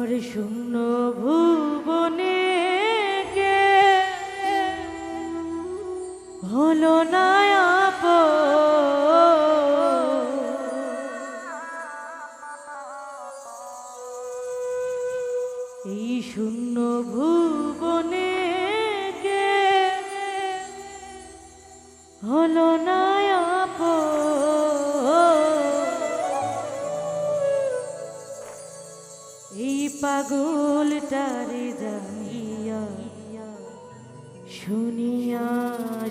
ওরে শূন্য ভুবনে কে হলো না। এই শূন্য ভুবনে কে হলো না পাগলটারে জানিয়া শুনিয়া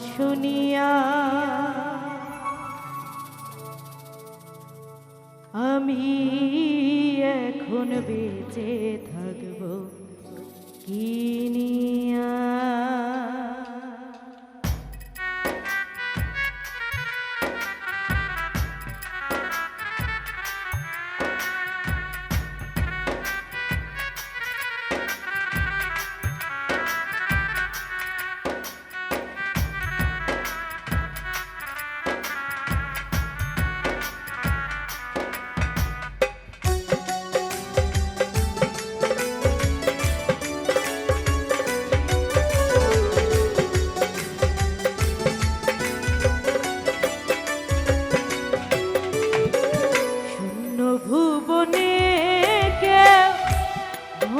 শুনিয়া আমি এখন বেঁচে থাকব কিনিয়া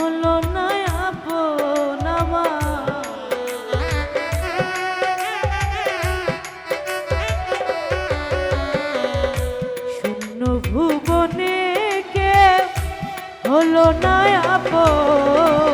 হলো না আপন ভুবনে কে হলো না আপন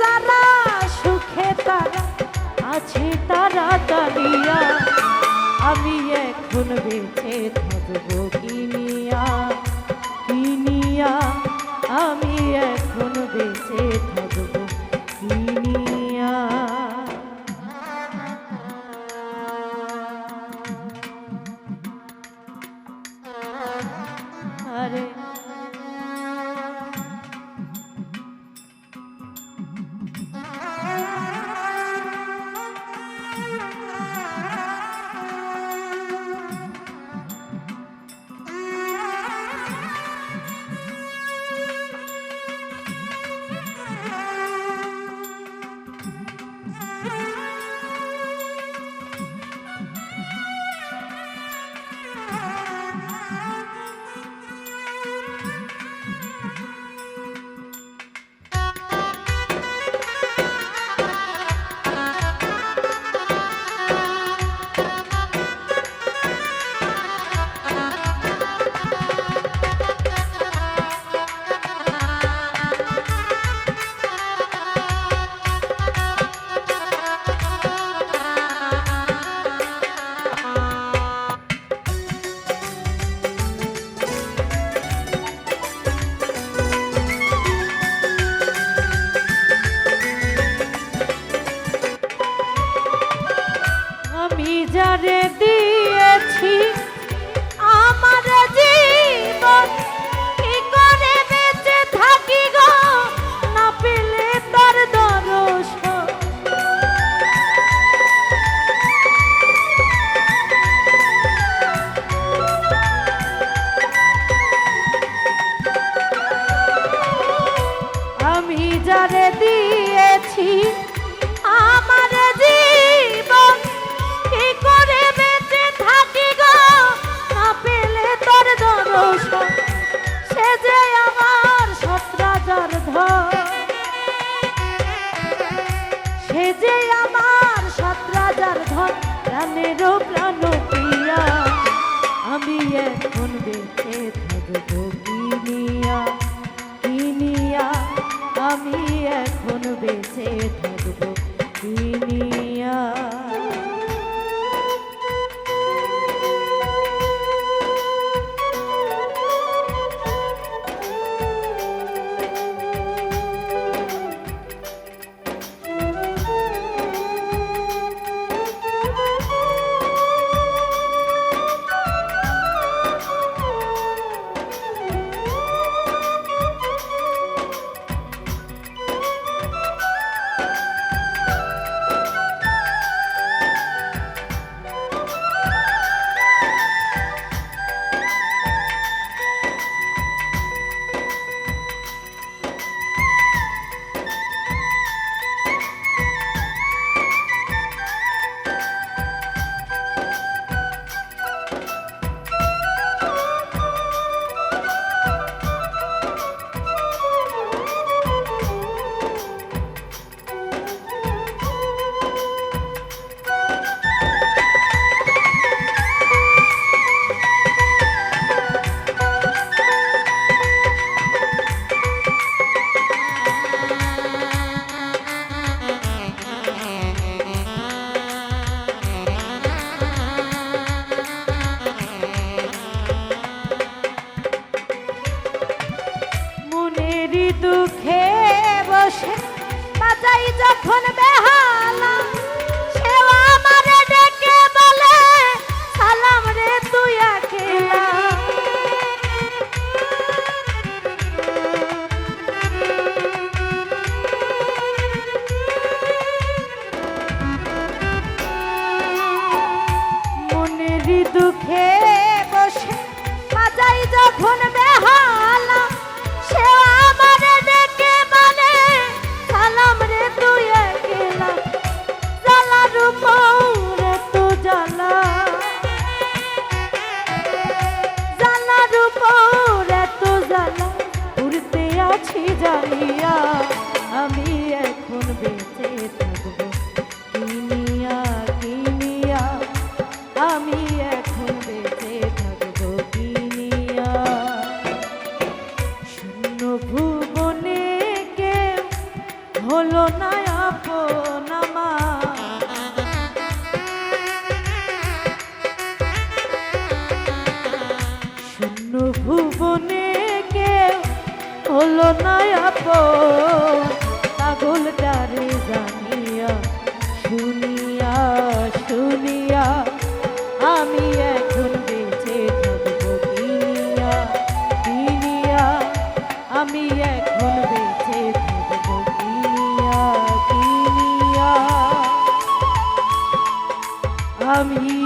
যারা সুখে তারা আছে তারা তারিয়া আমি এখন বেঁচে বিজারে দি আমি এখন বেঁচে থাকব। কিনিয়া হলো নয় পাগল দারে জানিয়া, শুনিয়া শুনিয়া, আমি এখন বেঁচে থাকব কিনিয়া কিনিয়া, আমি এখন বেঁচে থাকব কিনিয়া কিনিয়া। আমি